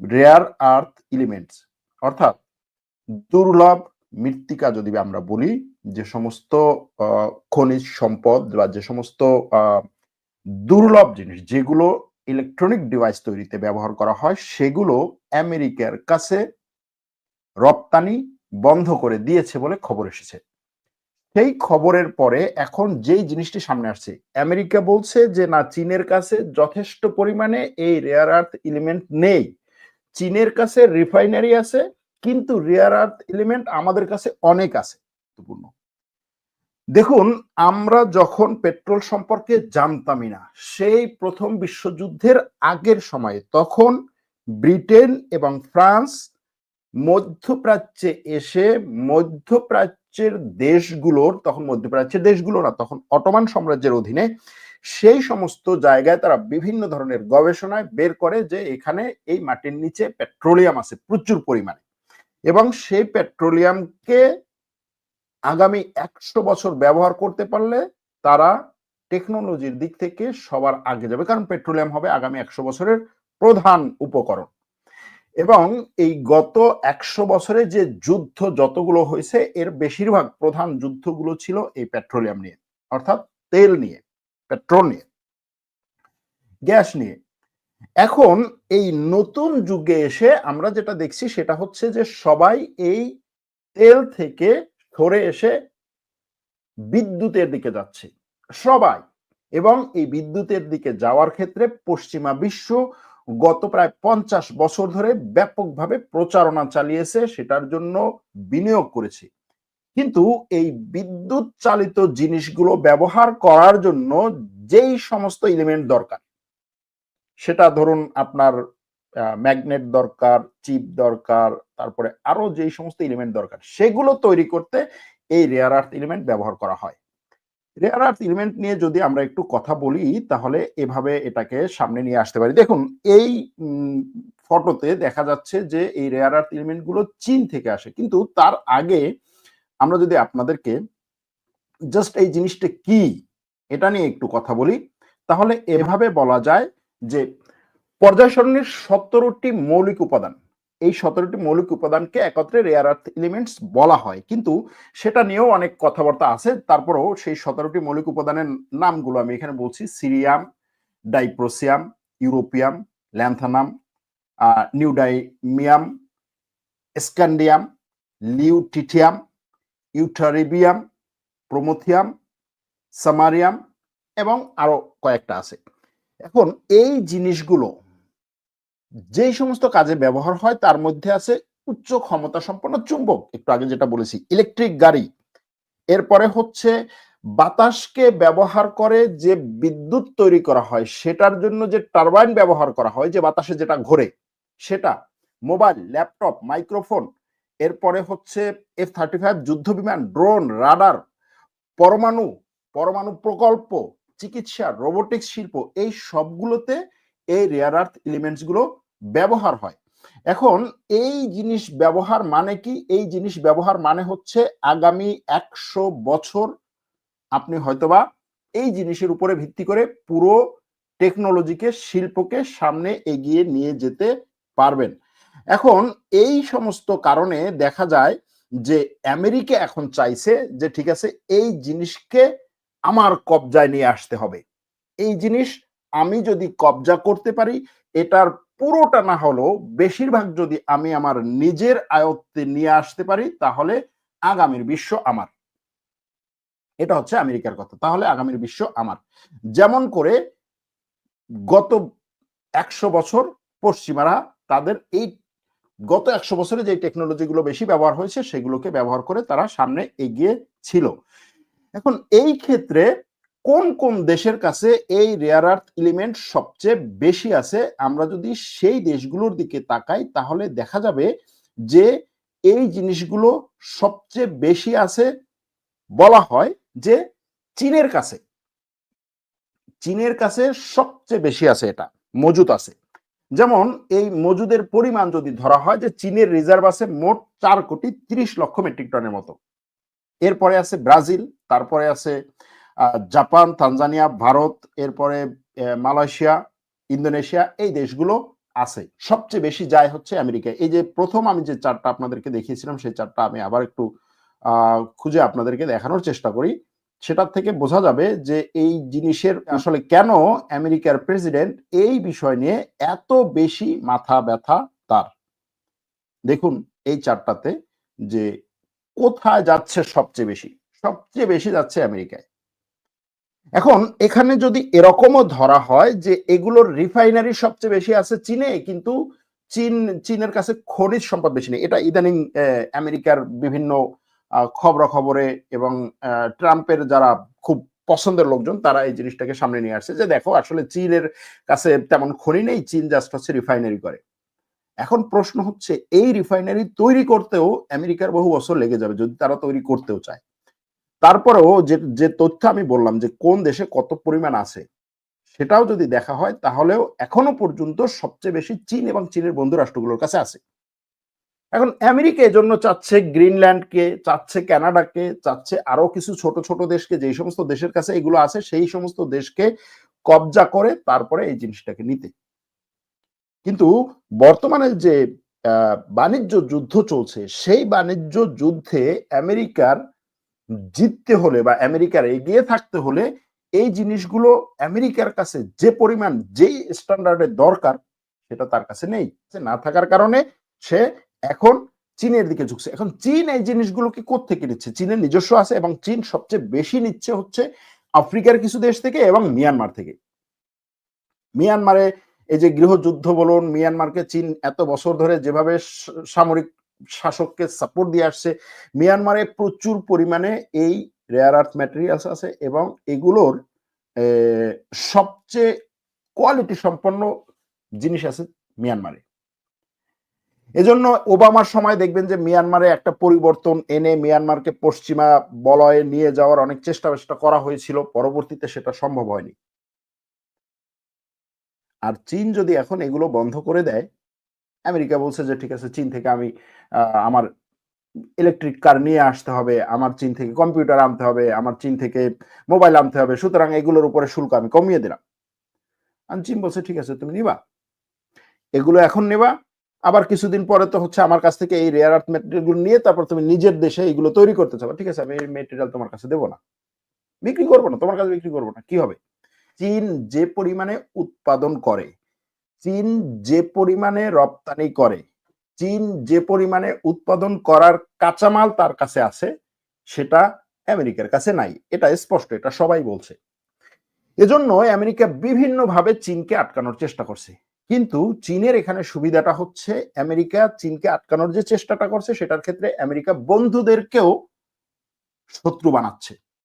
Rare earth elements অর্থাৎ দুর্লভ মৃত্তিকা যদি আমরা বলি, যে সমস্ত খনিজ সম্পদ বা যে সমস্ত দুর্লভ জিনিস যেগুলো ইলেকট্রনিক ডিভাইস তৈরিতে ব্যবহার করা হয়, সেগুলো আমেরিকার কাছে রপ্তানি বন্ধ করে দিয়েছে বলে খবর এসেছে। সেই খবরের পরে এখন যেই জিনিসটি সামনে আসছে, আমেরিকা বলছে যে, না, চীনের কাছে যথেষ্ট পরিমাণে এই রেয়ার আর্থ এলিমেন্ট নেই। চীনের কাছে রিফাইনারি আছে, কিন্তু রেয়ার আর্থ এলিমেন্ট আমাদের কাছে অনেক আছে। গুরুত্বপূর্ণ। দেখুন, আমরা যখন পেট্রোল সম্পর্কে জানতামই না, সেই প্রথম বিশ্বযুদ্ধের আগের সময়ে তখন ব্রিটেন এবং ফ্রান্স মধ্যপ্রাচ্যে এসে মধ্যপ্রাচ্যের দেশগুলোর, তখন মধ্যপ্রাচ্যের দেশগুলো না, তখন অটোমান সাম্রাজ্যের অধীনে সেই সমস্ত জায়গায় তারা বিভিন্ন ধরনের গবেষণায় বের করে যে এখানে এই মাটির নিচে পেট্রোলিয়াম আছে প্রচুর পরিমাণে। এবং সেই পেট্রোলিয়ামকে আগামী একশো বছর ব্যবহার করতে পারলে তারা টেকনোলজির দিক থেকে সবার আগে যাবে, কারণ পেট্রোলিয়াম হবে আগামী একশো বছরের প্রধান উপকরণ। এবং এই গত একশো বছরে যে যুদ্ধ যতগুলো হয়েছে, এর বেশিরভাগ প্রধান যুদ্ধগুলো ছিল এই পেট্রোলিয়াম নিয়ে, অর্থাৎ তেল নিয়ে। পেট্রোল নিয়ে গ্যাস নিয়ে। এখন এই নতুন যুগে এসে আমরা যেটা দেখছি সেটা হচ্ছে যে সবাই এই তেল থেকে সরে এসে বিদ্যুতের দিকে যাচ্ছে, সবাই। এবং এই বিদ্যুতের দিকে যাওয়ার ক্ষেত্রে পশ্চিমা বিশ্ব গত প্রায় পঞ্চাশ বছর ধরে ব্যাপকভাবে প্রচারণা চালিয়েছে, সেটার জন্য বিনিয়োগ করেছে। কিন্তু এই বিদ্যুৎ চালিত জিনিসগুলো ব্যবহার করার জন্য যেই সমস্ত এলিমেন্ট দরকার, সেটা ধরুন আপনার ম্যাগনেট দরকার চিপ দরকার, তারপরে আরও যেই সমস্ত এলিমেন্ট দরকার, সেগুলো তৈরি করতে এই রেয়ার আর্থ এলিমেন্ট ব্যবহার করা হয়। রেয়ার আর্থ এলিমেন্ট নিয়ে যদি আমরা একটু কথা বলি, তাহলে এভাবে এটাকে সামনে নিয়ে আসতে পারি। দেখুন, এই ফটোতে দেখা যাচ্ছে যে এই রেয়ার আর্থ এলিমেন্টগুলো চীন থেকে আসে, কিন্তু তার আগে আমরা যদি আপনাদেরকে জাস্ট এই জিনিসটা কি, এটা নিয়ে একটু কথা বলি, তাহলে এভাবে বলা যায় যে পর্যায় সরণির সতেরোটি মৌলিক উপাদান, এই সতেরোটি মৌলিক উপাদানকে একত্রে রেয়ার আর্থ এলিমেন্টস বলা হয়। কিন্তু সেটা নিয়েও অনেক কথাবার্তা আছে, তারপরেও সেই সতেরোটি মৌলিক উপাদানের নামগুলো আমি এখানে বলছি, cerium, dysprosium, europium, lanthanum neodymium, scandium, lutetium ytterbium, promethium, samarium এবং আরও কয়েকটা আছে। এখন এই জিনিসগুলো যেই সমস্ত কাজে ব্যবহার হয় তার মধ্যে আছে উচ্চ ক্ষমতা সম্পন্ন চুম্বক। একটু আগে যেটা বলেছি, ইলেকট্রিক গাড়ি। এরপরে হচ্ছে বাতাসকে ব্যবহার করে যে বিদ্যুৎ তৈরি করা হয়, সেটার জন্য যে টারবাইন ব্যবহার করা হয়, যে বাতাসে যেটা ঘোরে, সেটা মোবাইল, ল্যাপটপ, মাইক্রোফোন এরপরে হচ্ছে এফ থার্টি ফাইভ যুদ্ধ বিমান ড্রোন রাডার পরমাণু পরমাণু প্রকল্প, চিকিৎসা রোবোটিক্স শিল্প, এই সবগুলোতে এই রেয়ার আর্থ এলিমেন্টসগুলো ব্যবহার হয়। এখন এই জিনিস ব্যবহার মানে কি? এই জিনিস ব্যবহার মানে হচ্ছে আগামী একশো বছর আপনি হয়তোবা এই জিনিসের উপরে ভিত্তি করে পুরো টেকনোলজিকে শিল্পকে সামনে এগিয়ে নিয়ে যেতে পারবেন। এখন এই সমস্ত কারণে দেখা যায় যে আমেরিকা এখন চাইছে যে ঠিক আছে, এই জিনিসকে আমার কবজায় নিয়ে আসতে হবে। এই জিনিস আমি যদি কবজা করতে পারি, এটার পুরোটা না হলেও বেশিরভাগ যদি আমি আমার নিজের আয়ত্তে নিয়ে আসতে পারি, তাহলে আগামীর বিশ্ব আমার। এটা হচ্ছে আমেরিকার কথা। তাহলে আগামীর বিশ্ব আমার। যেমন করে গত একশো বছর পশ্চিমারা তাদের এই গত একশো বছরে যে টেকনোলজিগুলো বেশি ব্যবহার হয়েছে, সেগুলোকে ব্যবহার করে তারা সামনে এগিয়ে ছিল। এখন এই ক্ষেত্রে কোন কোন দেশের কাছে এই রেয়ার আর্থ এলিমেন্ট সবচেয়ে বেশি আছে? আমরা যদি সেই দেশগুলোর দিকে তাকাই, তাহলে দেখা যাবে যে এই জিনিসগুলো সবচেয়ে বেশি আছে বলা হয় যে চীনের কাছে। চীনের কাছে সবচেয়ে বেশি আছে এটা মজুদ আছে। যেমন এই মজুদের পরিমাণ যদি ধরা হয় যে চীনের রিজার্ভ আছে মোট চার কোটি তিরিশ লক্ষ মেট্রিক টনের মতো। এরপরে আছে ব্রাজিল, তারপরে আছে জাপান, তানজানিয়া, ভারত, এরপরে মালয়েশিয়া, ইন্দোনেশিয়া, এই দেশগুলো আছে। সবচেয়ে বেশি যায় হচ্ছে আমেরিকা এই যে প্রথম আমি যে চারটা আপনাদেরকে দেখিয়েছিলাম, সেই চারটা আমি আবার একটু খুঁজে আপনাদেরকে দেখানোর চেষ্টা করি। সেটার থেকে বোঝা যাবে যে এই জিনিসের আসলে কেন আমেরিকার প্রেসিডেন্ট এই বিষয় নিয়ে এত বেশি মাথা ব্যথা তার? দেখুন এই চারটাতে যে কোথায় যাচ্ছে সবচেয়ে বেশি? সবচেয়ে বেশি যাচ্ছে আমেরিকায়। এখন এখানে যদি এরকমও ধরা হয় যে এগুলোর রিফাইনারি সবচেয়ে বেশি আছে চীনে কিন্তু চীন চীনের কাছে খনিজ সম্পদ বেশি নেই। এটা ইদানিং আমেরিকার বিভিন্ন খবরে এবং ট্রাম্পের যারা খুব পছন্দের লোকজন, তারা এই জিনিসটাকে সামনে নিয়ে আসছে যে, দেখো, আসলে চীনের কাছে তেমন খনি নেই, চীন জাস্ট হচ্ছে রিফাইনারি করে। এখন প্রশ্ন হচ্ছে, এই রিফাইনারি তৈরি করতেও আমেরিকার বহু বছর লেগে যাবে, যদি তারা তৈরি করতেও চায়। তারপরেও যে যে তথ্য আমি বললাম যে, কোন দেশে কত পরিমাণ আছে, সেটাও যদি দেখা হয়, তাহলেও এখনও পর্যন্ত সবচেয়ে বেশি চীন এবং চীনের বন্ধু রাষ্ট্রগুলোর কাছে আছে। এখন আমেরিকা এজন্য চাচ্ছে গ্রিনল্যান্ডকে, চাচ্ছে কানাডাকে, চাচ্ছে আরও কিছু ছোট ছোট দেশকে, যেই সমস্ত দেশের কাছে এগুলো আছে, সেই সমস্ত দেশকে কবজা করে তারপরে এই জিনিসটাকে নিতে। কিন্তু বর্তমানে যে বাণিজ্য যুদ্ধ চলছে, সেই বাণিজ্য যুদ্ধে আমেরিকার জিততে হলে বা আমেরিকার এগিয়ে থাকতে হলে এই জিনিসগুলো আমেরিকার কাছে যে পরিমাণ, যেই স্ট্যান্ডার্ডের দরকার, সেটা তার কাছে নেই। না থাকার কারণে সে এখন চীনের দিকে ঝুঁকছে। এখন চীন এই জিনিসগুলোকে থেকে নিচ্ছে? চীনের নিজস্ব আছে এবং চীন সবচেয়ে বেশি নিচ্ছে হচ্ছে আফ্রিকার কিছু দেশ থেকে এবং মিয়ানমার থেকে। মিয়ানমারে এই যে গৃহযুদ্ধ বলুন, মিয়ানমারকে চীন এত বছর ধরে যেভাবে সামরিক শাসককে সাপোর্ট দিয়ে আসছে, মিয়ানমারে প্রচুর পরিমাণে এই রেয়ার আর্থ ম্যাটেরিয়ালস আছে এবং এগুলোর সবচেয়ে কোয়ালিটি সম্পন্ন জিনিস আছে মিয়ানমারে। এজন্য ওবামার সময় দেখবেন যে মিয়ানমারে একটা পরিবর্তন এনে মিয়ানমারকে পশ্চিমা বলয়ে নিয়ে যাওয়ার অনেক চেষ্টা চেষ্টা করা হয়েছিল। পরবর্তীতে সেটা সম্ভব হয়নি। আর চীন যদি এখন এগুলো বন্ধ করে দেয়, আমেরিকা বলছে যে, ঠিক আছে, চীন থেকে আমি আমার ইলেকট্রিক কার নিয়ে আসতে হবে, আমার চীন থেকে কম্পিউটার আনতে হবে, আমার চীন থেকে মোবাইল আনতে হবে, সুতরাং এগুলোর উপরে শুল্ক আমি কমিয়ে দিলাম। আর চীন বলছে, ঠিক আছে, তুমি নিবা। এগুলো এখন নেবা আবার কিছুদিন পরে তো হচ্ছে আমার কাছ থেকে এই রেয়ার আর্থ মেটেরিয়াল নিয়ে তারপর তুমি নিজের দেশে এগুলো তৈরি করতে চাও। ঠিক আছে, আমি এই মেটেরিয়াল তোমার কাছে দেবো না। বিক্রি করব না, তোমার কাছে বিক্রি করব না। কি হবে? চীন যে পরিমাণে উৎপাদন করে, চীন যে পরিমাণে রপ্তানি করে, চীন যে পরিমাণে উৎপাদন করার কাঁচামাল তার কাছে আছে, সেটা আমেরিকার কাছে নাই। এটা স্পষ্ট, এটা সবাই বলছে। এজন্য আমেরিকা বিভিন্নভাবে চীনকে আটকানোর চেষ্টা করছে। কিন্তু চীনের এখানে সুবিধাটা হচ্ছে আমেরিকা চীনকে আটকানোর যে চেষ্টাটা করছে, সেটার ক্ষেত্রে আমেরিকা বন্ধুদেরকেও শত্রু বানাচ্ছে।